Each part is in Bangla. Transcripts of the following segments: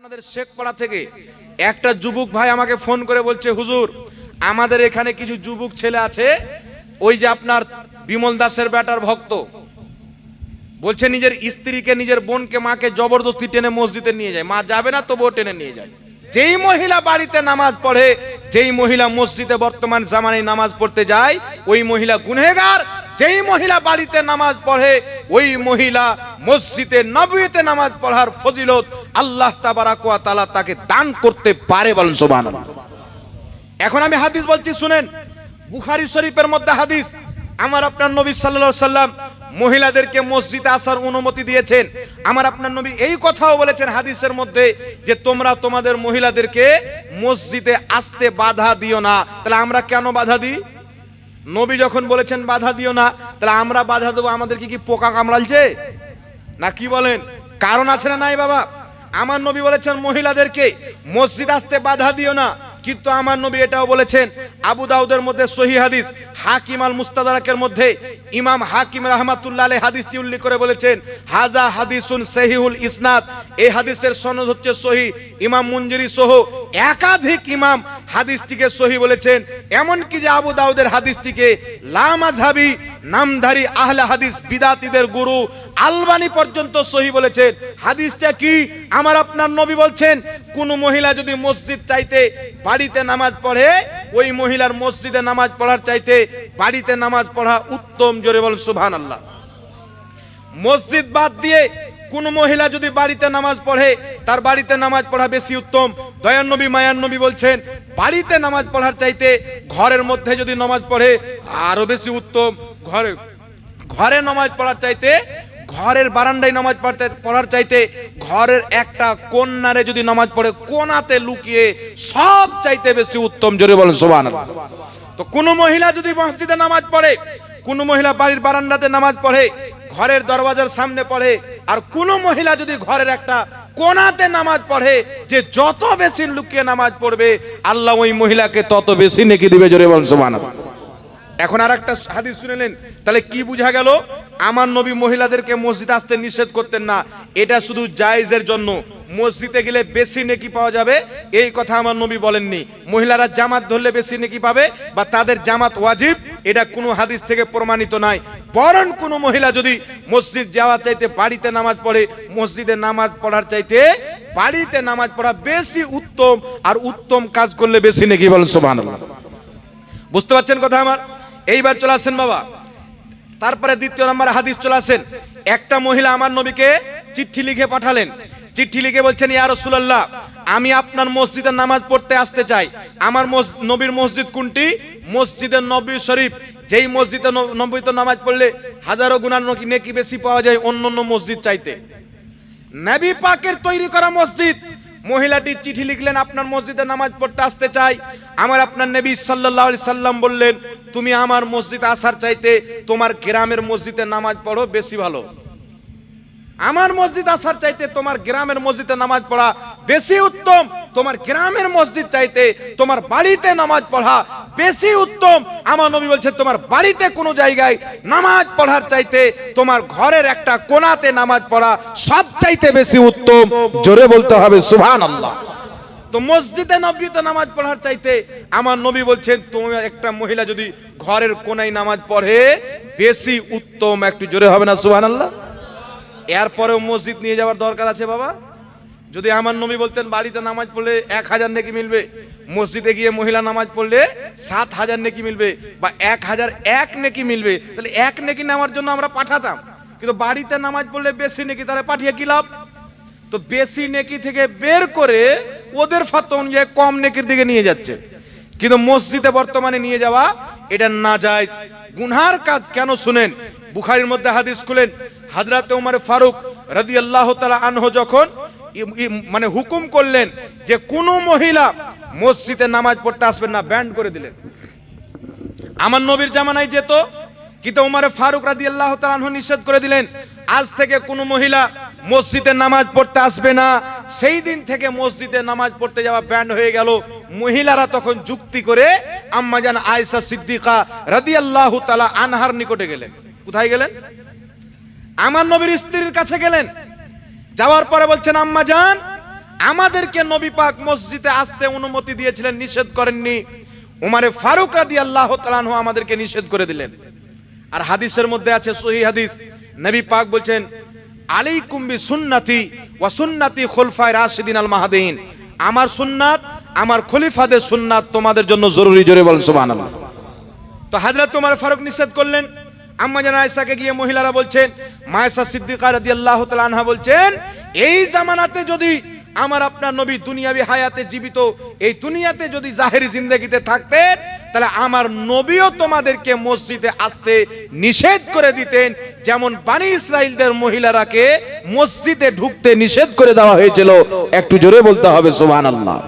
আপনাদের শেখপাড়া থেকে একটা যুবক ভাই আমাকে ফোন করে বলছে, হুজুর, আমাদের এখানে কিছু যুবক ছেলে আছে, ওই যে আপনার বিমল দাসের ব্যাটার ভক্ত। বলছে, নিজের স্ত্রীকে, নিজের বোনকে মাকে জবরদস্তি টেনে মসজিদে নিয়ে যায়। মা যাবে না, তবুও টেনে নিয়ে যায়। যেই মহিলা বাড়িতে নামাজ পড়ে, যেই মহিলা মসজিদে বর্তমান জামানায় নামাজ পড়তে যায়, ওই মহিলা গুনহেগার। যেই মহিলা বাড়িতে নামাজ পড়ে, ওই মহিলা মসজিদে নবীতে নামাজ পড়ার ফজিলত আল্লাহ তাবারাক ওয়া তাআলা তাকে দান করতে পারে বলেন সুবহানাল্লাহ। এখন আমি হাদিস বলছি, শুনেন। বুখারী শরীফের মধ্যে হাদিস। আমার আপনার নবী সাল্লাল্লাহু সাল্লাম মহিলাদেরকে মসজিদে আসার অনুমতি দিয়েছেন। আমার আপনার নবী এই কথাও বলেছেন হাদিসের মধ্যে যে তোমরা তোমাদের মহিলাদেরকে মসজিদে আসতে বাধা দিও না। তাহলে আমরা কেন বাধা দিই? নবী যখন বলেছেন বাধা দিও না, তাহলে আমরা বাধা দেবো আমাদেরকে কি পোকা কামড়ালছে? না কি বলেন? কারণ আছে না নাই বাবা? আমার নবী বলেছেন মহিলাদেরকে মসজিদ আসতে বাধা দিও না। কিন্তু আমার নবী এটাও বলেছেন, আবু দাউদের মধ্যে সহি হাদিস, হাকিম আল মুস্তাদারাকের মধ্যে ইমাম হাকিম রহমাতুল্লাহ হাদিসটি উল্লেখ করে বলেছেন হাজা হাদিসুন সহিহুল ইসনাদ এই হাদিসের সনদ হচ্ছে সহি, ইমাম মুঞ্জিরি সহ একাধিক ইমাম হাদিসটিকে সহি বলেছেন এমন কি যে আবু দাউদের হাদিসটিকে লামাজহাবি নামধারী আহলে হাদিস বিদাতিদের গুরু আলবানি পর্যন্ত সহি বলেছেন। হাদিসটা কি? আমার আপনার নবী বলছেন, কোন মহিলা যদি মসজিদ চাইতে বাড়িতে নামাজ পড়ে, ওই মহিলার মসজিদে নামাজ পড়ার চাইতে বাড়িতে নামাজ পড়া উত্তম, জোরে বলেন, সুবহানাল্লাহ। মসজিদ বাদ দিয়ে কোন মহিলা যদি বাড়িতে নামাজ পড়ে, তার বাড়িতে নামাজ পড়া বেশি উত্তম। দয়ান নবী মায়ান নবী বলছেন, বাড়িতে নামাজ পড়ার চাইতে ঘরের মধ্যে যদি নামাজ পড়ে, আরও বেশি উত্তম। ঘরে ঘরে নামাজ পড়ার চাইতে ঘরের বারান্দায় নামাজ পড়তে, পড়ার চাইতে ঘরের একটা কন্যারে যদি নামাজ পড়ে কোনাতে লুকিয়ে সব চাইতে বেশি উত্তম, জোরে বলেন, সুবহানাল্লাহ। তো কোন মহিলা যদি মসজিদে নামাজ পড়ে, কোন মহিলা বাড়ির বারান্দাতে নামাজ পড়ে, ঘরের দরওয়াজার সামনে পড়ে, আর কোন মহিলা যদি ঘরের একটা কোনাতে নামাজ পড়ে, যে যত বেশি লুকিয়ে নামাজ পড়বে, আল্লাহ ওই মহিলাকে তত বেশি নেকি দিবে, জোরে বলেন, সুবহানাল্লাহ। এখন আর একটা হাদিস শুনেলেন তাহলে কি বুঝা গেল? আমার নবী মহিলাদেরকে মসজিদে আসতে নিষেধ করতেন না। এটা শুধু জায়েজের জন্য। মসজিদে গেলে বেশি নেকি পাওয়া যাবে। এই কথা আমার নবী বলেননি। মহিলারা জামাত ধরলে বেশি নেকি পাবে বা তাদের জামাত ওয়াজিব, এটা কোনো হাদিস থেকে প্রমাণিত নয়। বরং কোনো মহিলা যদি মসজিদ যাওয়ার চাইতে বাড়িতে নামাজ পড়ে, মসজিদে নামাজ পড়ার চাইতে বাড়িতে নামাজ পড়া বেশি উত্তম, আর উত্তম কাজ করলে বেশি নেকি বলেন, সুবহানাল্লাহ। বুঝতে পারছেন কথা আমার? এইবার চলে আসেন বাবা। তারপরে দ্বিতীয় নম্বর হাদিস চলে আসেন। একটা মহিলা আমার নবীকে চিঠি লিখে পাঠালেন। চিঠি লিখে বলছেন, ইয়া রাসূলুল্লাহ, আমি আপনার মসজিদে নামাজ পড়তে আসতে চাই। আমার নবীর মসজিদ কোনটি? মসজিদের নবী শরীফ। যেই মসজিদে নবীতে নামাজ পড়লে হাজারো গুণার নেকি বেশি পাওয়া যায় অন্য অন্য মসজিদ চাইতে। নবী পাকের তৈরি করা মসজিদ মহিলাটি চিঠি লিখলেন, আপনার মসজিদে নামাজ পড়তে আসতে চাই। আমার আপনার নবী আলাইহি সাল্লাম বললেন, তুমি আমার মসজিদে আসার চাইতে তোমার গ্রামের মসজিদে নামাজ পড়ো বেশি ভালো। আমার মসজিদ আসার চাইতে তোমার গ্রামের মসজিদে নামাজ পড়া বেশি উত্তম। তোমার গ্রামের মসজিদ চাইতে তোমার বাড়িতে নামাজ পড়া বেশি উত্তম। আমার নবী বলছে, তোমার বাড়িতে কোনো জায়গায় নামাজ পড়ার চাইতে তোমার ঘরের একটা কোনাতে নামাজ পড়া সব চাইতে বেশি উত্তম। জোরে বলতে হবে সুবহান আল্লাহ তো মসজিদে নবীতে নামাজ পড়ার চাইতে আমার নবী বলছেন, তুমি একটা মহিলা যদি ঘরের কোনায় নামাজ পড়ে, বেশি উত্তম। একটু জোরে হবে না সুবহান আল্লাহ এরপরেও মসজিদ নিয়ে যাওয়ার দরকার আছে বাবা? যদি আমার নবী বলতেন, বাড়িতে নামাজ পড়লে এক হাজার নেকি মিলবে, মসজিদে গিয়ে মহিলা নামাজ পড়লে সাত হাজার নেকি মিলবে বা এক হাজার এক নেকি মিলবে, তাহলে এক নেকি নেওয়ার জন্য আমরা পাঠাতাম। কিন্তু বাড়িতে নামাজ পড়লে বেশি নেকি, তাহলে পাঠিয়ে কি লাভ? তো বেশি নেকি থেকে বের করে ওদের ফাত অনুযায়ী কম নেকির দিকে নিয়ে যাচ্ছে। কিন্তু মসজিদে বর্তমানে নিয়ে যাওয়া এটা না যায় গুনহার কাজ কেন শুনেন? বুখারির মধ্যে হাদিস খুলেন, হাজরাতে উমর ফারুক রাদি আল্লাহ তালা আনহ যখন মানে হুকুম করলেন যে কোনো মহিলা মসজিদে নামাজ পড়তে আসবেন না, ব্যান্ড করে দিলেন। আমার নবীর জামানায় যেত, কিন্তু উমারে ফারুক রাদি আল্লাহ তালাহ নিষেধ করে দিলেন, আজ থেকে কোনো মহিলা মসজিদে নামাজ পড়তে আসবে না সেই দিন থেকে মসজিদে নামাজ পড়তে যাওয়া ব্যান্ড হয়ে গেল। মহিলারা তখন যুক্তি করে আম্মাজান আয়েশা সিদ্দিকা রাদি আল্লাহ তালা আনহার নিকটে গেলেন। কোথায় গেলেন? আমার নবীর স্ত্রীর কাছে গেলেন। যাওয়ার পরে বলছেন, আম্মা যান আমাদেরকে নবী পাক মসজিদে আসতে অনুমতি দিয়েছিলেন, নিষেধ করেননি। উমারে ফারুক রাদি আল্লাহ তালানহু আমাদেরকে নিষেধ করে দিলেন। আর হাদিসের মধ্যে আছে সহি হাদিস। নবী পাক বলছেন আলাইকুম বি সুন্নাতি ওয়া সুন্নাতি খুলফায়ে রাশিদিন আল মাহদিন আমার সুন্নাত, আমার খলিফাদের সুন্নাত তোমাদের জন্য জরুরি, জোরে বলেন সুবহানাল্লাহ। তো হাজরত তোমার ফারুক নিষেধ করলেন। আম্মা জান আয়েশাকে গিয়ে মহিলারা বলছেন মায়েশা সিদ্দিকা রাদিয়াল্লাহু তাআলা আনহা বলছেন, এই জামানাতে যদি আমার আপনার নবী দুনিয়াবি হায়াতে জীবিত, এই দুনিয়াতে যদি জাহেরি জিন্দেগিতে থাকতেন তাহলে আমার নবীও তোমাদেরকে মসজিদে আসতে নিষেধ করে দিতেন, যেমন বানি ইসরাইলদের মহিলারাকে মসজিদে ঢুকতে নিষেধ করে দেওয়া হয়েছিল। একটু জোরে বলতে হবে, সুবহানাল্লাহ।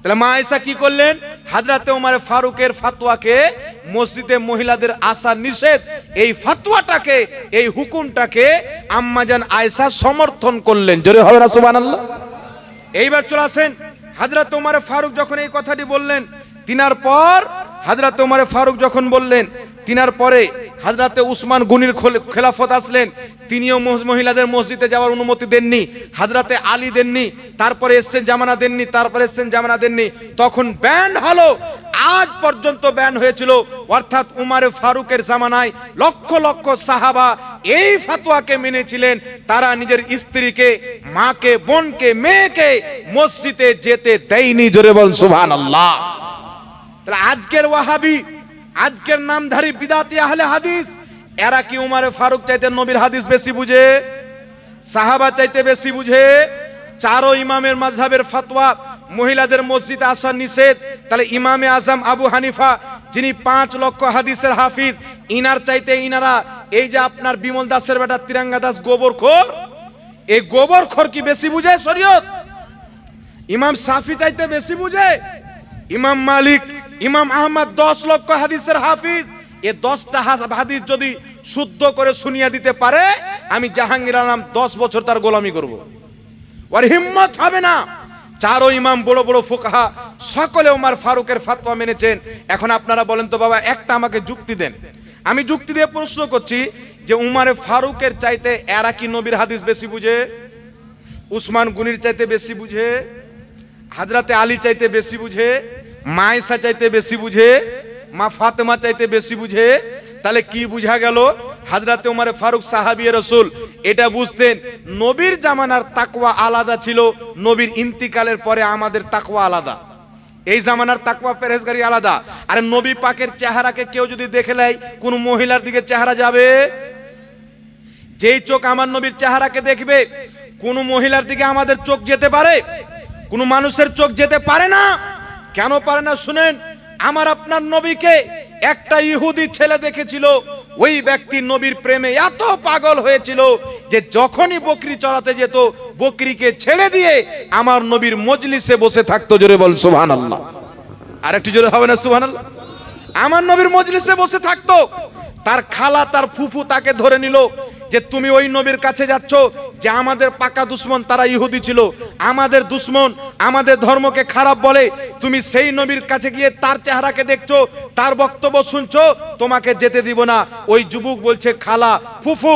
তাহলে মা আয়েশা কি করলেন? হাজরাতে ওমর ফারুকের ফাতোয়াকে মসজিদে মহিলাদের আসা নিষেধ, এই ফাতোয়াটাকে, এই হুকুমটাকে আম্মাজান আয়েশা সমর্থন করলেন। জোরে হবে না, সুবহানাল্লাহ? এইবার চলে আসেন। হাজরত ওমর ফারুক যখন এই কথাটি বললেন তিনার পর হাজরত ওমর ফারুক যখন বললেন, তিনার পরে হাজরাতে উসমান গুনির খেলাফত আসলেন, তিনিও মহিলাদের মসজিদে যাওয়ার অনুমতি দেননি, হাজরাতে আলী দেননি, তারপরে এসছেন জামানা দেননি, তারপরে এসছেন জামানা দেননি, তখন ব্যান হলো, আজ পর্যন্ত ব্যান হয়েছিল, অর্থাৎ উমারে ফারুকের জামানায় লক্ষ লক্ষ সাহাবা এই ফাতোয়াকে মেনেছিলেন, তারা নিজের স্ত্রীকে, মাকে, বোনকে, মেয়েকে মসজিদে যেতে দেয়নি, জোরে বল সুবহানাল্লাহ। তাহলে আজকের ওয়াহাবি, আজকের নামধারী বিদাতি আহলে হাদিস, এরা কি উমারে ফারুক চাইতে নবীর হাদিস বেশি বুঝে? সাহাবা চাইতে বেশি বুঝে? চারো ইমামের মাঝহাবের ফতোয়া, মহিলাদের মসজিদ আসা নিষেধ, তাহলে ইমামে আজম আবু হানিফা, যিনি পাঁচ লক্ষ হাদিসের হাফিজ, ইনার চাইতে ইনারা, এই যে আপনার বিমল দাসের বেটা তিরাঙ্গা দাস গোবর গোবরখোর, এই গোবরখোর কি বেশি বুঝে শরীয়ত? ইমাম সাফি চাইতে বেশি বুঝে? ইমাম মালিক ইমাম আহমদ দশ লক্ষ হাদিসের হাফিজ। এ দশটা হাদিস যদি শুদ্ধ করে শুনিয়ে দিতে পারে, আমি জাহাঙ্গীর আলম দশ বছর তার গোলামি করব। ওর হিম্মত হবে না। চারো ইমাম বড় বড় ফোকাহা, সকলে ওমার ফারুকের ফাতোয়া মেনেছেন। এখন আপনারা বলেন তো, বাবা, একটা আমাকে যুক্তি দেন। আমি যুক্তি দিয়ে প্রশ্ন করছি যে উমারে ফারুকের চাইতে এরা কি নবীর হাদিস বেশি বুঝে? উসমান গুনির চাইতে বেশি বুঝে? হাজরাতে আলী চাইতে বেশি বুঝে? মায়েশা চাইতে বেশি বুঝে, মা ফাতেমা চাইতে বেশি বুঝে, তাহলে কি বুঝা গেল? হাজরাতে উমারে ফারুক সাহাবি রসুল এটা বুঝতেন, নবীর জামানার তাকওয়া আলাদা ছিল, নবীর ইন্তিকালের পরে আমাদের তাকওয়া আলাদা। এই জামানার তাকওয়া পেরেজগারি আলাদা। আর নবী পাকের চেহারাকে কেউ যদি দেখে নেয়, কোন মহিলার দিকে চেহারা যাবে? যেই চোখ আমার নবীর চেহারাকে দেখবে, কোন মহিলার দিকে আমাদের চোখ যেতে পারে? কোন মানুষের চোখ যেতে পারে না? কেন পারে না শুনেন? আমার আপনার নবীকে একটা ইহুদি ছেলে দেখেছিল, ওই ব্যক্তি নবীর প্রেমে এত পাগল হয়েছিল যে যখনই বকরি চড়াতে যেত, বকরিকে ছেড়ে দিয়ে আমার নবীর মজলিসে বসে থাকতো। জোরে বল সুহান আল্লাহ আর একটু জোরে হবে না, সুবহানাল্লাহ? আমার নবীর মজলিসে বসে থাকতো। তার খালা, তার ফুফু তাকে ধরে নিল যে তুমি ওই নবীর কাছে যাচ্ছ যে আমাদের পাকা দুশ্মন তারা ইহুদি ছিল। আমাদের দুশ্মন আমাদের ধর্মকে খারাপ বলে তুমি সেই নবীর কাছে গিয়ে তার চেহারাকে দেখছ, তার বক্তব্য শুনছো, তোমাকে যেতে দিব না। ওই যুবক বলছে, খালা, ফুফু,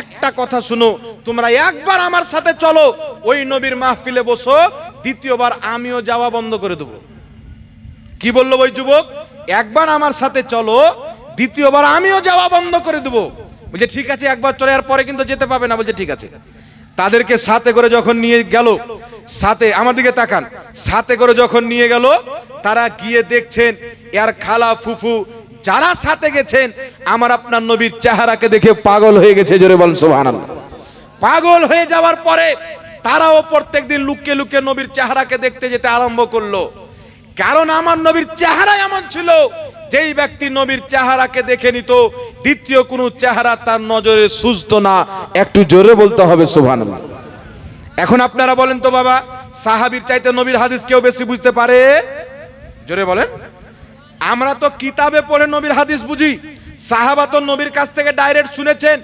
একটা কথা শুনো, তোমরা একবার আমার সাথে চলো, ওই নবীর মাহফিলে বসো, দ্বিতীয়বার আমিও যাওয়া বন্ধ করে দেবো। কি বলল ওই যুবক? একবার আমার সাথে চলো দ্বিতীয়বার আমিও যাওয়া বন্ধ করে দেবো। বলছে, ঠিক আছে, একবার চলে আর পরে কিন্তু যেতে পাবে না। বলছে, ঠিক আছে। তাদেরকে সাথে করে যখন নিয়ে গেল, সাথে, আমার দিকে তাকান, সাথে করে যখন নিয়ে গেল, তারা গিয়ে দেখছেন, এর খালা ফুফু যারা সাথে গেছেন, আমার আপনার নবীর চেহারাকে দেখে পাগল হয়ে গেছে, জোরে বল সুবহানাল্লাহ। পাগল হয়ে যাওয়ার পরে তারাও প্রত্যেকদিন লুকিয়ে লুকিয়ে নবীর চেহারাকে দেখতে যেতে আরম্ভ করল। কারণ আমার নবীর চেহারা এমন ছিল যেই ব্যক্তি নবীর চেহারাকে দেখে নিত, দ্বিতীয় কোনো চেহারা তার নজরে সুস্থ না। একটু জোরে বলতে হবে, সুবহানাল্লাহ। এখন আপনারা বলেন তো বাবা, সাহাবীর চাইতে নবীর হাদিস কেউ বেশি বুঝতে পারে? জোরে বলেন। আমরা তো কিতাবে পড়ে নবীর হাদিস বুঝি। সাহাবা তো নবীর কাছ থেকে ডাইরেক্ট শুনেছেন,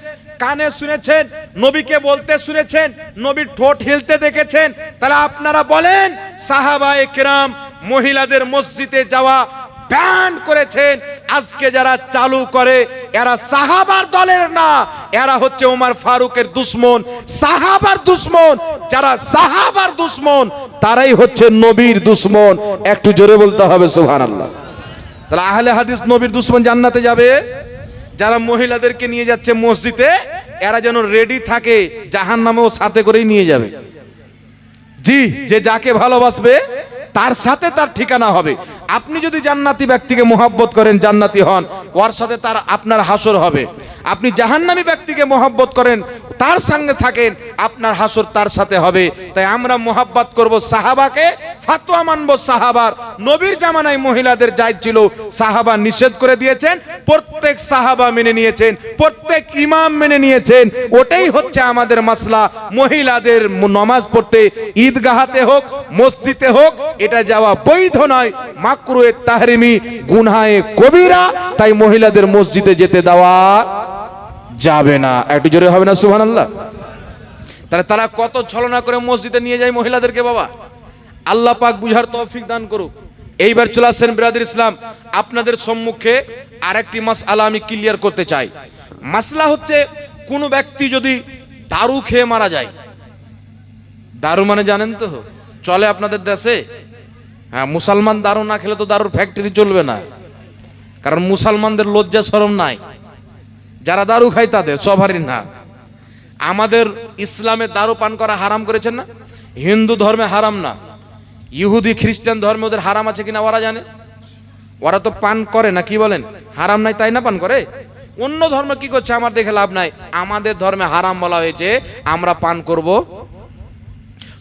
কানে শুনেছেন, নবীকে বলতে শুনেছেন, নবীর ঠোঁট হিলতে দেখেছেন। তাহলে আপনারা বলেন সাহাবা একরাম মহিলাদের মসজিদে যাওয়া ব্যান করেছেন। আজকে যারা চালু করে, এরা সাহাবার দলের না, এরা হচ্ছে ওমর ফারুকের দুশ্মন। সাহাবার দুশ্মন, যারা সাহাবার দুশ্মন, তারাই হচ্ছে নবীর দুশ্মন। একটু জোরে বলতে হবে, সুবহানাল্লাহ। তাহলে আহলে হাদিস নবীর দুশ্মন জান্নাতে যাবে? যারা মহিলাদেরকে নিয়ে যাচ্ছে মসজিদে, এরা যেন রেডি থাকে জাহান নামেও সাথে করেই নিয়ে যাবে। জি, যে যাকে ভালোবাসবে, তার সাথে তার ঠিকানা হবে। আপনি যদি জান্নাতি ব্যক্তিকে মোহাব্বত করেন, জান্নাতি হন, ওর সাথে তার আপনার হাসর হবে। আপনি জাহান্নামী ব্যক্তিকে মোহাব্বত করেন, তার সঙ্গে থাকেন, আপনার হাসর তার সাথে হবে। তাই আমরা মোহাব্বত করব সাহাবাকে, ফাতোয়া মানব সাহাবার। নবীর জামানায় মহিলাদের যাই ছিল, সাহাবা নিষেধ করে দিয়েছেন, প্রত্যেক সাহাবা মেনে নিয়েছেন, প্রত্যেক ইমাম মেনে নিয়েছেন। ওটাই হচ্ছে আমাদের মাসলা। মহিলাদের নমাজ পড়তে ঈদগাহাতে হোক, মসজিদে হোক, এটা যাওয়া বৈধ নয়। মাকরুয়ে তাহরিমি গুনহায়ে কবিরা, তাই মহিলাদের মসজিদে যেতে দেওয়া যাবে না। একটু জোরে হবে না, সুবহানাল্লাহ? তাহলে তারা কত ছলনা করে মসজিদে নিয়ে যায় মহিলাদেরকে বাবা? আল্লাহ পাক বুঝার তৌফিক দান করুক। এইবার চলে আসছেন বিরাদির ইসলাম। আপনাদের সম্মুখে আরেকটি মাস আলা আমি ক্লিয়ার করতে চাই। মাসলা হচ্ছে কোন ব্যক্তি যদি দারু খেয়ে মারা যায়। দারু মানে জানেন তো? চলে আপনাদের দেশে? হ্যাঁ মুসলমান দারু না খেলে তো দারুর ফ্যাক্টরি চলবে না। কারণ মুসলমানদের লজ্জা শরম নাই। যারা দারু খায় তাদের, সবারই না। আমাদের ইসলামে দারু পান করা হারাম করেছেন না? হিন্দু ধর্মে হারাম না। ইহুদি, খ্রিস্টান ধর্মে ওদের হারাম আছে কিনা ওরা জানে? ওরা তো পান করে না, কি বলেন? হারাম নাই তাই না পান করে? অন্য ধর্ম কি করছে? আমার দেখে লাভ নাই। আমাদের ধর্মে হারাম বলা হয়েছে, আমরা পান করব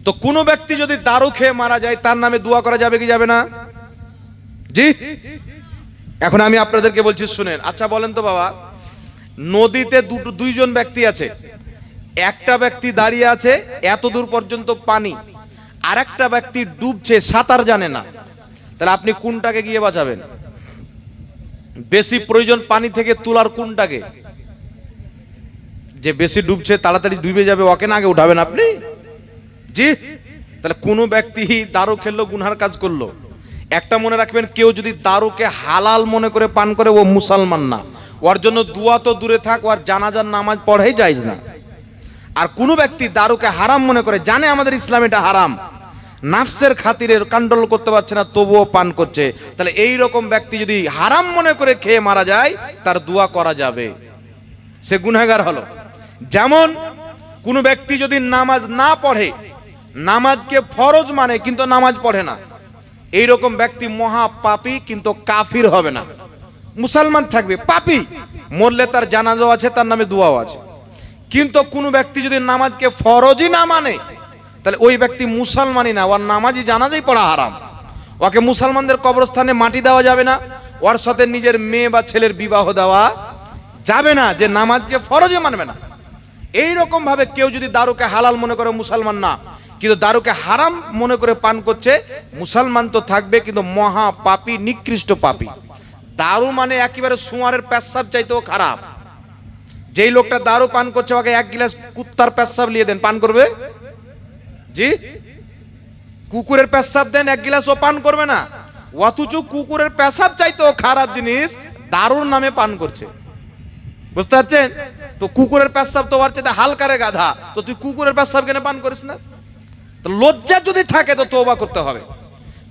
তো কোনো ব্যক্তি যদি দারু খেয়ে মারা যায়, তার নামে দোয়া করা যাবে কি যাবে না? জি? এখন আমি আপনাদেরকে বলছি, শুনেন। আচ্ছা বলেন তো বাবা, নদীতে দুটো, দুইজন ব্যক্তি আছে। একটা ব্যক্তি দাঁড়িয়ে আছে, এত দূর পর্যন্ত পানি। আর একটা ব্যক্তি ডুবছে, সাঁতার জানে না। তাহলে আপনি কোনটাকে গিয়ে বাঁচাবেন? বেশি প্রয়োজন পানি থেকে তোলার কোনটাকে? যে বেশি ডুবছে, তাড়াতাড়ি ডুবে যাবে, ওকে না আগে উঠাবেন আপনি? জি? তাহলে কোনো ব্যক্তি দারু খেললো গুনহার কাজ করল। একটা মনে রাখবেন, কেউ যদি দারুকে হালাল মনে করে পান করে, ও মুসলমান না। ওর জন্য দুয়া তো দূরে থাক, ওর জানাজার নামাজ পড়াই যাইজ না। আর কোনো ব্যক্তি দারুকে হারাম মনে করে, জানে আমাদের ইসলাম এটা হারাম। নাফসের খাতিরে কন্ট্রোল করতে পারছে না, তবুও পান করছে। তাহলে এই রকম ব্যক্তি যদি হারাম মনে করে খেয়ে মারা যায়, তার দোয়া করা যাবে। সে গুনাহগার হলো। যেমন কোনো ব্যক্তি যদি নামাজ না পড়ে নামাজকে ফরজ মানে কিন্তু নামাজ পড়ে না। এই রকম ব্যক্তি মহা পাপী, কিন্তু কাফির হবে না। মুসলমান থাকবে, পাপি। মরলে তার জানাজাও আছে, তার নামে দোয়াও আছে। কিন্তু কোনো ব্যক্তি যদি নামাজকে ফরজই না মানে তাহলে ওই ব্যক্তি মুসলমানই না। ওর নামাজই জানাজাই পড়া হারাম। ওকে মুসলমানদের কবরস্থানে মাটি দেওয়া যাবে না। ওর সাথে নিজের মেয়ে বা ছেলের বিবাহ দেওয়া যাবে না, যে নামাজকে ফরজে মানবে না। এই রকম ভাবে কেউ যদি দারুকে হালাল মনে করে মুসলমান না কিন্তু দারুকে হারাম মনে করে পান করছে। মুসলমান তো থাকবে, কিন্তু মহা পাপী, নিকৃষ্ট পাপী। দারু মানে একেবারে সুয়ারের পেশাব চাইতেও খারাপ। যেই লোকটা দারু পান করছে, ওকে এক গিলাস কুত্তার পেশাব লিয়ে দেন, পান করবে? জি? কুকুরের পেশাব দেন, এক গিলাস ও পান করবে না। অথচ কুকুরের পেশাব চাইতেও খারাপ জিনিস, দারুর নামে পান করছে। বুঝতে পারছেন? তো কুকুরের পেশাব তো ওর চাইতে হালকারে গাধা। তো তুই কুকুরের পেশাব কেন পান করিস না? লজ্জা যদি থাকে তো তোবা করতে হবে।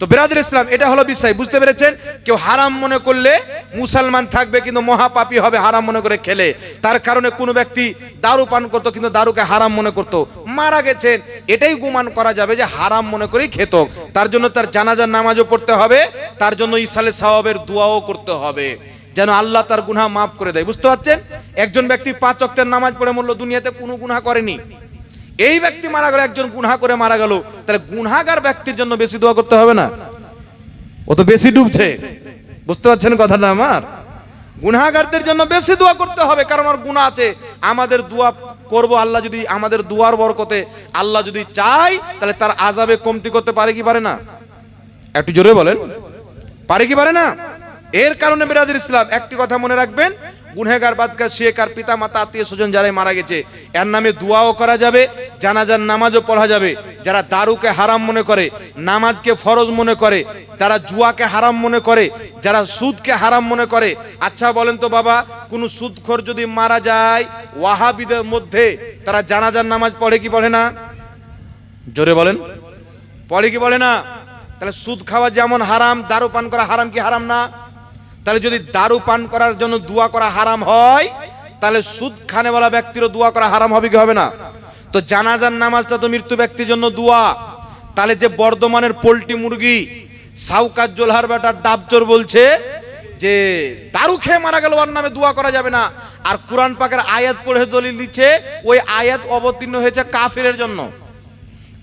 তো বিরাদের ইসলাম, এটা হলো বিষয়, বুঝতে পেরেছেন? কেউ হারাম মনে করলে মুসলমান থাকবে কিন্তু মহাপাপী হবে, হারাম মনে করে খেলে। তার কারণে কোনো ব্যক্তি দারু পান করতো কিন্তু দারুকে হারাম মনে করতো। মারা গেছেন, এটাই গুমান করা যাবে যে হারাম মনে করেই খেত। তার জন্য তার জানাজার নামাজও পড়তে হবে, তার জন্য ইসালে সাহাবের দোয়াও করতে হবে। যেন আল্লাহ তার গুনাহ মাফ করে দেয়, বুঝতে পারছেন? একজন ব্যক্তি পাঁচ অক্টের নামাজ পড়ে মরলো, দুনিয়াতে কোনো গুনাহ করেনি। এই ব্যক্তি মারা গেল, একজন গুনহা করে মারা গেল। তাহলে গুনহাগার ব্যক্তির জন্য বেশি দোয়া করতে হবে না? ও তো বেশি ডুবছে। বুঝতে পারছেন কথাটা আমার? গুনহাগারদের জন্য বেশি দোয়া করতে হবে, কারণ আমার গুনাহ আছে। আমাদের দোয়া করব আল্লাহ যদি আমাদের দুয়ার বরকতে আল্লাহ যদি চাই তাহলে তার আজাবে কমতি করতে পারে কি পারে না? একটু জোরে বলেন। পারে কি পারে না? এর কারণে বিরাদের ইসলাম, একটি কথা মনে রাখবেন গুনহেগার বাদকা শেখার পিতা মাতা আত্মীয় স্বজন যারাই মারা গেছে, এর নামে দোয়াও করা যাবে, জানাজার নামাজও পড়া যাবে। যারা দারুকে হারাম মনে করে, নামাজকে ফরজ মনে করে তারা জুয়াকে হারাম মনে করে, যারা সুদকে হারাম মনে করে আচ্ছা বলেন তো বাবা, কোনো সুদখোর যদি মারা যায়, ওয়াহাবিদের মধ্যে তারা জানাজার নামাজ পড়ে কি পড়ে না? জোরে বলেন। পড়ে কি বলে না? তাহলে সুদ খাওয়া যেমন হারাম, দারু পান করা হারাম কি হারাম না? তাহলে যদি দারু পান করার জন্য দোয়া করা হারাম হয়, তাহলে সুদ খানেওয়ালা ব্যক্তিরও দোয়া করা হারাম হবে কি হবে না? তো জানাজার নামাজটা তো মৃত্যু ব্যক্তির জন্য দোয়া। তাহলে যে বর্ধমানের পোলট্রি মুরগি, সাউকার জোলহার বেটা ডাবচোর বলছে যে, দারু খেয়ে মারা গেল, ওর নামে দোয়া করা যাবে না। আর কোরআন পাকের আয়াত পড়ে দলিল দিচ্ছে, ওই আয়াত অবতীর্ণ হয়েছে কাফিরের জন্য।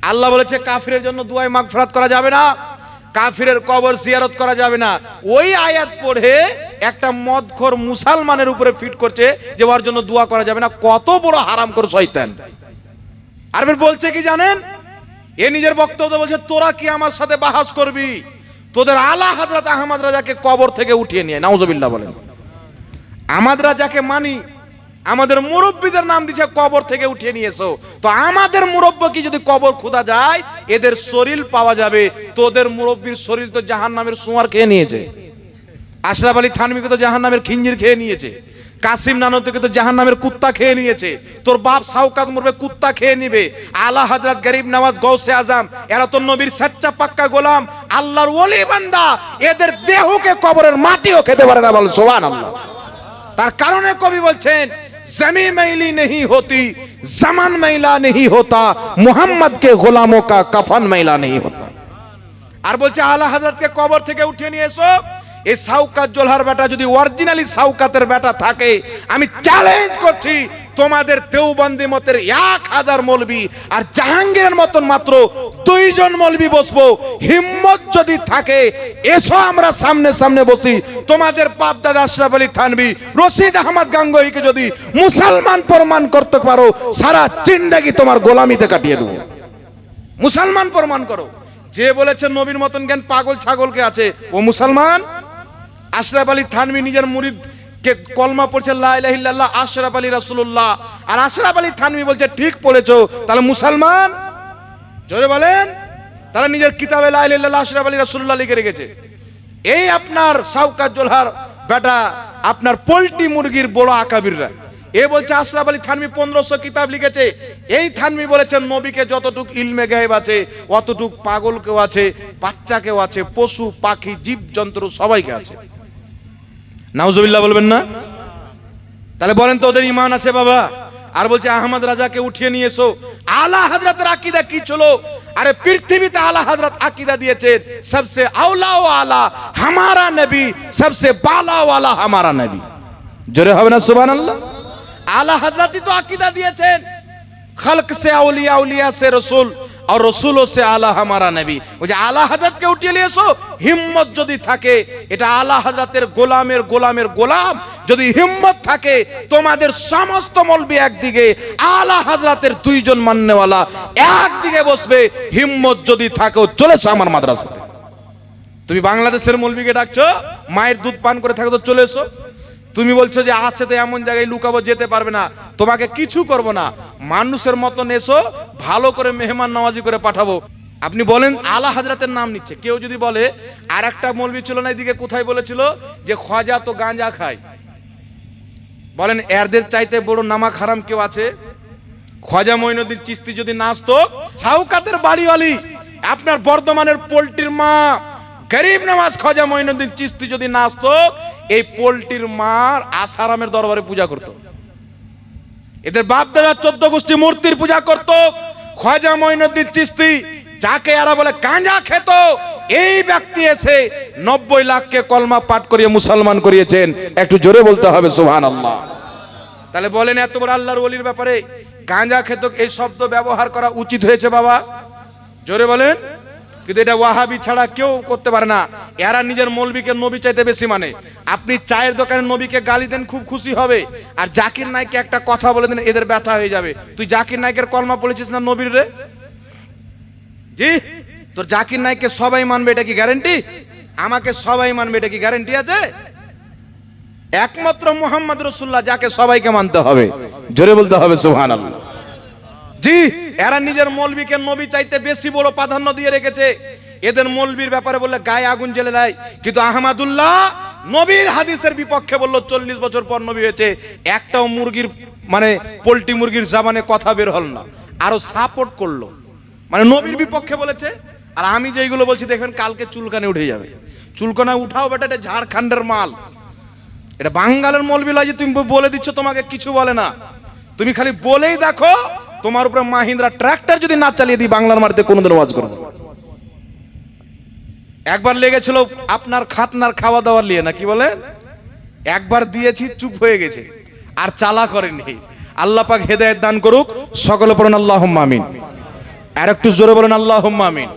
আল্লাহ বলেছে, কাফিরের জন্য দুয়ায় মাগফিরাত করা যাবে না। কাফিরের কবর জিয়ারত করা যাবে না। ওই আয়াত পড়ে একটা মদখোর মুসলমানের উপরে ফিট করছে যে ওর জন্য দোয়া করা যাবে না। কত বড় হারাম করে শয়তান। আর এবার বলছে কি জানেন? এ নিজের বক্তব্য বলছে, তোরা কি আমার সাথে বাহাস করবি? তোদের আলা হাজরাত আহমদ রাজাকে কবর থেকে উঠিয়ে নিয়ে নাউজবিল্লাহ বলেন। আমাদের যাকে মানি আমাদের মুরব্বীদের নাম দিছে, কবর থেকে উঠিয়ে নিয়েছো। তো আমাদের মুরব্বী কি যদি কবর খোদা যায়, এদের শরীর পাওয়া যাবে। তোদের মুরব্বীর শরীর তো জাহান নামের সুমার খেয়ে নিয়েছে। আশরাফ আলী থানবিকে তো জাহান নামের খিঞ্জির খেয়ে নিয়েছে। কাসিম নানতকে তো জাহান নামের কুত্তা খেয়ে নিয়েছে। তোর বাপ সাউকাত মরবে, কুত্তা খেয়ে নিবে। আলা হজরত গরিব নওয়াজ গৌসে আজম এরা তো নবীর সাচ্চা পাক্কা গোলাম, আল্লাহর ওলি বান্দা। এদের দেহকে কবরের মাটিও খেতে পারে না বল সোহান আল্লাহ তার কারণে কবি বলছেন জমি मैली नहीं होती जमान मैला नहीं होता मोहम्मद के गुलामों का कफन मैला नहीं होता আর বলছে আলা হাজরতকে কবর থেকে উঠিয়ে নিয়ে এসো এই সাউকাত জোলহার বেটা যদি অরিজিনালি সাউকাতের বেটা থাকে, আমি চ্যালেঞ্জ করছি তোমাদের দেওবন্দি মতের এক হাজার মলবি আর জাহাঙ্গীরের মতন মাত্র দুইজন মলবি বসবো। হিম্মত যদি থাকে, এসো আমরা সামনে সামনে বসি। তোমাদের বাপ দাদা আশরাফ আলী থানবি, রশিদ আহমদ গাঙ্গোহীকে যদি মুসলমান প্রমাণ করতে পারো, সারা জিন্দাগি তোমার গোলামিতে কাটিয়ে দেবো। মুসলমান প্রমাণ করো। যে বলেছে নবীর মতন জ্ঞান পাগল ছাগলকে আছে, ও মুসলমান আশরাফ আলী থানবি নিজের মুরিদ কে কলমা পড়ছে, লা ইলাহা ইল্লাল্লাহ, আশরাফ আলী রাসূলুল্লাহ। আর আশরাফ আলী থানবি বলছে, ঠিক পড়েছো, তাহলে মুসলমান? জোরে বলেন, তারা নিজের কিতাবে লা ইলাহা ইল্লাল্লাহ, আশরাফ আলী রাসূলুল্লাহ লিখে রেখেছে। এই আপনার সাউকাত জোলহার বেটা, আপনার পোল্ট্রি মুরগির বড় আকাবিররা। এ বলছে, আশরাফ আলী থানবি পনেরোশো কিতাব লিখেছে। এই থানবি বলেছেন, নবীকে যতটুক ইলমে গায়েব আছে, অতটুক পাগলকেও আছে, বাচ্চাকেও আছে, পশু, পাখি জীব জন্তু সবাইকে আছে। নাউজবিল্লা বলবেন না? তাহলে বলেন তো ওদের ইমান আছে বাবা। আর বলছে, আহমদ রাজাকে উঠিয়ে নিয়ে এসো। আলা হাজরাতের আকিদা কি ছিল? আরে পৃথিবীতে আলা হাজরাত আকিদা দিয়েছে সবসে আওলা ও আলা, হামারা নবী সবসে বালা ও আলা, হামারা নবী। জোরে হবে না সুবান আল্লাহ আলা হাজরাতই তো আকিদা দিয়েছেন। খালক সে আউলিয়া আউলিয়া সে রসুল। আর রসুলও সে আলা হামারা নেবি। ওই যে আলা হাজরাতকে উঠিয়ে নিয়ে এসো, হিম্মত যদি থাকে, এটা আলা হাজরাতের গোলামের গোলামের গোলাম। যদি হিম্মত থাকে, তোমাদের সমস্ত মলবি একদিকে, আলা হাজরাতের দুইজন মান্যওয়ালা একদিকে বসবে, হিম্মত যদি থাকো চলেছ আমার মাদ্রাসাতে। তুমি বাংলাদেশের মলবিকে ডাকছো, মায়ের দুধ পান করে থাকো, তো চলে এসো। তুমি বলছো যে আসছে তো এমন জায়গায় লুকাবো, যেতে পারবে না। তোমাকে কিছু করব না। মানুষের মতন এসো, ভালো করে মেহমান নামাজি করে পাঠাবো। আপনি বলেন, আলা হাজরাতের নাম নিচ্ছে। কেউ যদি বলে আর একটা মলবি ছিল না, এদিকে কোথায় বলেছিল যে, খোয়াজা তো গাঁজা খায়। বলেন, এরদের চাইতে বড় নামাক হারাম কেউ আছে? খোয়াজা মঈনুদ্দিন চিস্তি যদি নাচতো, সাউকাতের বাড়িওয়ালি, আপনার বর্ধমানের পোল্ট্রির মা গরিব নামাজ খোয়াজা মঈনুদ্দিন চিস্তি যদি নাচতো এই পোল্ট্রির মার আসারামের দরবারে পূজা করতো। এদের বাপ দাদা চোদ্দ গোষ্ঠী মূর্তির পূজা করত। খোয়াজা মঈনুদ্দিন চিস্তি যাকে এরা বলে গাঁজা খেত, এই ব্যক্তি এসে নব্বই লাখকে কলমা পাঠ করিয়ে মুসলমান করিয়েছেন। একটু জোরে বলতে হবে সুহান আল্লাহ তাহলে বলেন এত বড় আল্লাহর ওলির ব্যাপারে গাঁজা খেত, এই শব্দ ব্যবহার করা উচিত হয়েছে বাবা? জোরে বলেন। কিন্তু এটা ওয়াহাবি ছাড়া কেউ করতে পারে না। এরা নিজের মৌলবীকে নবী চাইতে বেশি মানে। আপনি চায়ের দোকানে নবীকে গালি দেন, খুব খুশি হবে। আর জাকির নাইকে একটা কথা বলে দেন, এদের ব্যথা হয়ে যাবে। তুই জাকির নাইকের কলমা পড়েছিস না নবীর রে? জি? তোর জাকির নাইককে সবাই মানবে, এটা কি গ্যারেন্টি আমাকে সবাই মানবে, এটা কি গ্যারেন্টি আছে? একমাত্র মোহাম্মদ রসুল্লাহ যাকে সবাইকে মানতে হবে। জোরে বলতে হবে সুহান জি? এরা নিজের মৌলবীকে নবী চাইতে বেশি বড় প্রাধান্য দিয়ে রেখেছে। এদের মৌলবীর ব্যাপারে বললে গায়ে আগুন জ্বেলে দেয় কিন্তু আহমাদুল্লাহ নবীর হাদিসের বিপক্ষে বলল, চল্লিশ বছর পর নবী হয়েছে। একটাও মুরগির মানে পোল্ট্রি মুরগির জামানে কথা বের হল না। আরও সাপোর্ট করল। মানে নবীর বিপক্ষে বলেছে। আর আমি যেইগুলো বলছি, দেখবেন কালকে চুলকানে উঠে যাবে। চুলকানা উঠাও বেটা, এটা ঝাড়খণ্ডের মাল। এটা বাঙ্গালের মৌলবি লয় যে তুমি বলে দিচ্ছ, তোমাকে কিছু বলে না। তুমি খালি বলেই দেখো তোমার উপরে মাহিন্দ্রা ট্র্যাক্টর যদি না চালিয়ে দিই, বাংলার মাটিতে কোনোদিন ওয়াজ করব একবার লেগেছিল আপনার খাতনার খাওয়া দাওয়ার নিয়ে না কি বলে? একবার দিয়েছি, চুপ হয়ে গেছে, আর চালা করেনি আল্লাহ পাক হেদায়েত দান করুক, সকলে পড়ুন আল্লাহ আমিন। আর একটু জোরে বলেন আল্লাহ আমিন।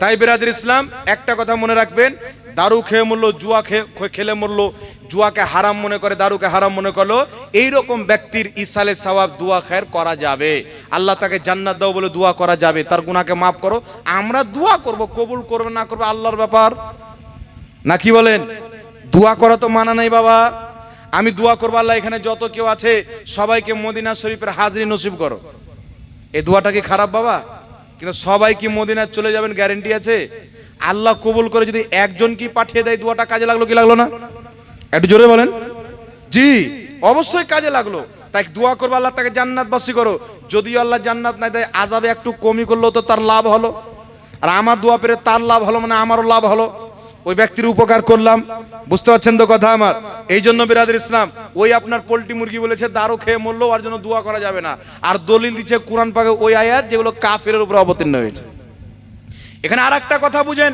তাই বিরাদের ইসলাম, একটা কথা মনে রাখবেন দারু খেয়ে মরলো, জুয়া খেয়ে খেলে মরলো, জুয়াকে হারাম মনে করে, দারুকে হারাম মনে করল, এইরকম ব্যক্তির ইসালে সওয়াব দোয়া খের করা যাবে। আল্লাহ তাকে জান্নাত দাও বলে দোয়া করা যাবে। তার গুনাহকে মাফ করো। আমরা দোয়া করব, কবুল করবে না করবে, আল্লাহর ব্যাপার। না কি বলেন? দোয়া করা তো মানা নাই বাবা। আমি দোয়া করব, আল্লাহ এখানে যত কেউ আছে, সবাইকে মদিনা শরীফের হাজরি নসিব করো। এই দোয়াটা কি খারাপ বাবা? কিন্তু সবাই কি মদিনায় চলে যাবেন গ্যারেন্টি আছে? আল্লাহ কবুল করে যদি একজন কি পাঠিয়ে দেয় দোয়াটা কাজে লাগল কি লাগল না? একটু জোরে বলেন। জি, অবশ্যই কাজে লাগল। তাই দোয়া করব আল্লাহ, তাকে জান্নাতবাসী করো। যদিও আল্লাহ জান্নাত নাই দেয় আজাবে একটু কমই করল তো তার লাভ হলো। আর আমার দোয়া পেরে তার লাভ হলো মানে আমারও লাভ হলো। ওই ব্যক্তির উপকার করলাম। বুঝতে পারছেন তো কথা আমার? এই জন্য বিরাদের ইসলাম, ওই আপনার পোল্ট্রি মুরগি বলেছে, দারু খেয়ে মরলো আর জন্য দোয়া করা যাবে না। আর দলিল দিচ্ছে কোরআন পাকে ওই আয়াত যেগুলো কাফিরের উপরে অবতীর্ণ হয়েছে। এখানে আর একটা কথা বুঝেন।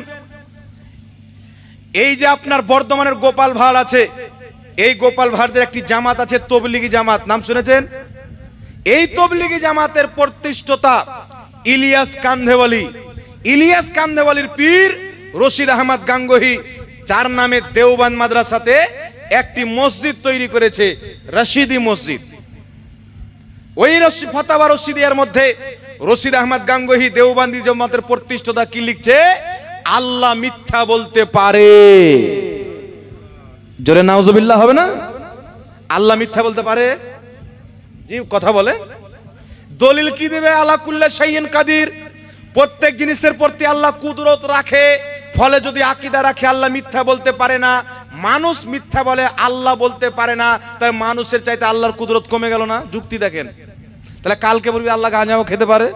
এই যে আপনার বর্ধমানের গোপাল ভাড় আছে, এই গোপাল ভাড়দের একটি জামাত আছে, তবলিগি জামাত। নাম শুনেছেন? এই তবলিগি জামাতের প্রতিষ্ঠতা ইলিয়াস কান্ধেওয়ালি ইলিয়াস কান্ধেওয়ালির পীর রশিদ আহমদ গাঙ্গোহি, যার নামে দেওবান মাদ্রাসাতে একটি মসজিদ তৈরি করেছে, রশিদি মসজিদ। ওই রশি ফতাবা রশিদিয়ার মধ্যে রশিদ আহমদ গাঙ্গোহি দেওবান্দি জমাতের প্রতিষ্ঠাতা কি লিখছে? আল্লাহ মিথ্যা বলতে পারে। জোরে নাউজুবিল্লাহ হবে না? আল্লাহ মিথ্যা বলতে পারে? জি, কথা বলে। দলিল কি দেবে? আল্লাহ কুল্লা শাইন কাদির। প্রত্যেক জিনিসের প্রতি আল্লাহ কুদরত রাখে। ফলে যদি আকিদা রাখে, আল্লাহ মিথ্যা বলতে পারে না। মানুষ মিথ্যা বলে, আল্লাহ বলতে পারে না। তাই মানুষের চাইতে আল্লাহর কুদরত কমে গেল না? যুক্তি দেখেন। তাহলে কালকে বলবি আল্লাহ গাঁজাও খেতে পারে?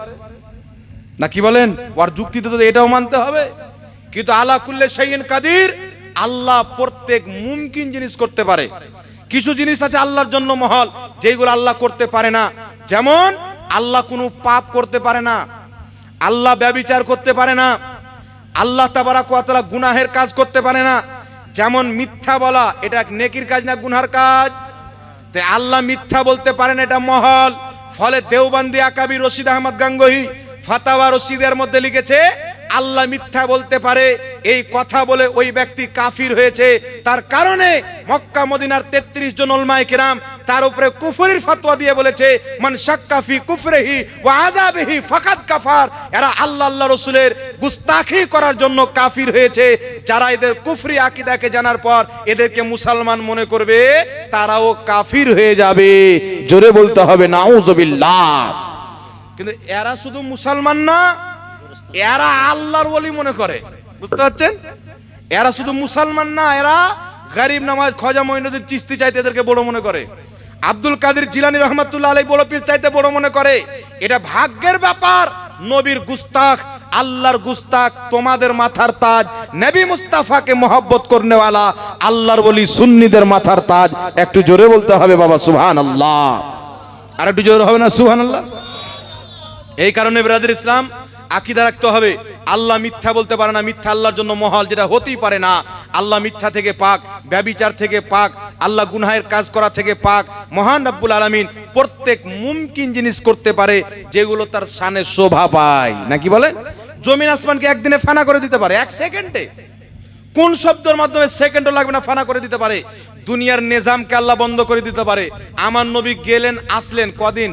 না কি বলেন? ওর যুক্তিতে তো এটাও মানতে হবে। কিন্তু আল্লাহ কুল্লে শাইন কাদির, আল্লাহ প্রত্যেক মুমকিন জিনিস করতে পারে। কিছু জিনিস আছে আল্লাহর জন্য মহল যেগুলো আল্লাহ করতে পারে না। যেমন, আল্লাহ কোনো পাপ করতে পারে না। আল্লাহ ব্যবিচার করতে পারে না। আল্লাহ তাবারাক ওয়া তাআলা গুনাহের কাজ করতে পারে না। যেমন মিথ্যা বলা, এটা নেকির কাজ না গুনহার কাজ? তে আল্লাহ মিথ্যা বলতে পারেন, এটা মহল। ফলে দেওবান্দি আকাবি রশিদ আহমদ গাঙ্গহি ফাতাওয়া রশিদের মধ্যে লিখেছে আল্লাহ মিথ্যা বলতে পারে, এই কথা বলে ওই ব্যক্তি কাফির হয়েছে। তার কারণে মক্কা, মদিনার 33 জন ওলমায়ে কেরাম তার উপরে কুফরির ফতোয়া দিয়ে বলেছে, মান শাক্কাফি কুফরিহি ওয়া আযাবিহি ফাকাদ কাফার। এরা আল্লাহ আল্লাহ রসুলের গুস্তাখি করার জন্য কাফির হয়েছে। যারা এদের কুফরি আকিদাকে জানার পর এদেরকে মুসলমান মনে করবে, তারাও কাফির হয়ে যাবে। জোরে বলতে হবে, নাউজুবিল্লাহ। কিন্তু এরা শুধু মুসলমান না এরা আল্লাহর বলি মনে করে। বুঝতে পারছেন? এরা শুধু মুসলমান না, এরা গরিব নামাজ, খজা মঈনুদ্দিন চিস্তি চাইতে এদেরকে বড় মনে করে। আব্দুল কাদের জিলানি রহমাতুল্লাহ আলাই বড় পীর চাইতে বড় মনে করে। এটা ভাগ্যের ব্যাপার, নবীর গুস্তাখ, আল্লাহর গুস্তাখ, তোমাদের মাথার তাজ, নবী মুস্তাফাকে মহব্বত করনেওয়ালা, আল্লাহর বলি সুন্নিদের মাথার তাজ। একটু জোরে বলতে হবে বাবা সুবহান আল্লাহ আর একটু জোরে হবে না সুবহান আল্লাহ এই কারণে, ব্রাদার ইসলাম আকিদা রাখতে হবে। আল্লাহ মিথ্যা বলতে পারে না, মিথ্যা আল্লাহর জন্য মহল যেটা হতেই পারে না। আল্লাহ মিথ্যা থেকে পাক, ব্যবিচার থেকে পাক, আল্লাহ গুনহায়ের কাজ করা থেকে পাক। মহান রাব্বুল আলামিন প্রত্যেক মুমকিন জিনিস করতে পারে, যেগুলো তার শানে শোভা পায়। নাকি বলেন জমিন আসমানকে একদিনে ফানা করে দিতে পারে, এক সেকেন্ডে। কোন শব্দের মাধ্যমে সেকেন্ডও লাগবে না, ফানা করে দিতে পারে। দুনিয়ার নিজামকে আল্লাহ বন্ধ করে দিতে পারে। আমার নবী গেলেন, আসলেন, কদিন?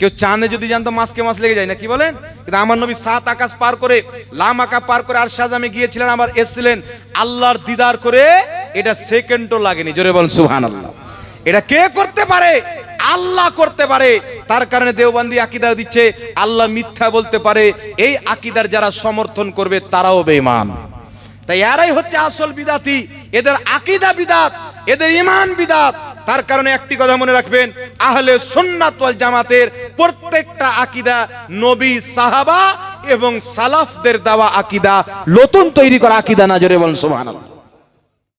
কেউ চাঁদে যদি জানতো মাসকে মাস লেগে যায় না, কি বলেন? কিন্তু আমার নবী সাত আকাশ পার করে, লাম আকা পার করে আর সাজামে গিয়েছিলেন, আবার এসছিলেন। আল্লাহর দিদার করে এটা সেকেন্ডও লাগেনি। জোরে বল সুহান আল্লাহ এটা কে করতে পারে? আল্লাহ করতে পারে। তার কারণে দেওবন্দি আকিদা দিচ্ছে, আল্লাহ মিথ্যা বলতে পারে। এই আকিদার যারা সমর্থন করবে, তারাও বেঈমান। তাই এরাই হচ্ছে আসল বিদাতি। এদের আকিদা বিদাত, এদের ইমান বিদাত। তার কারণে একটি কথা মনে রাখবেন, আহলে সুন্নাত ওয়াল জামাতের প্রত্যেকটা আকিদা নবী সাহাবা এবং সালাফদের দেওয়া আকিদা, নতুন তৈরি করা আকিদা না, জোরে বলেন সুবহানাল্লাহ।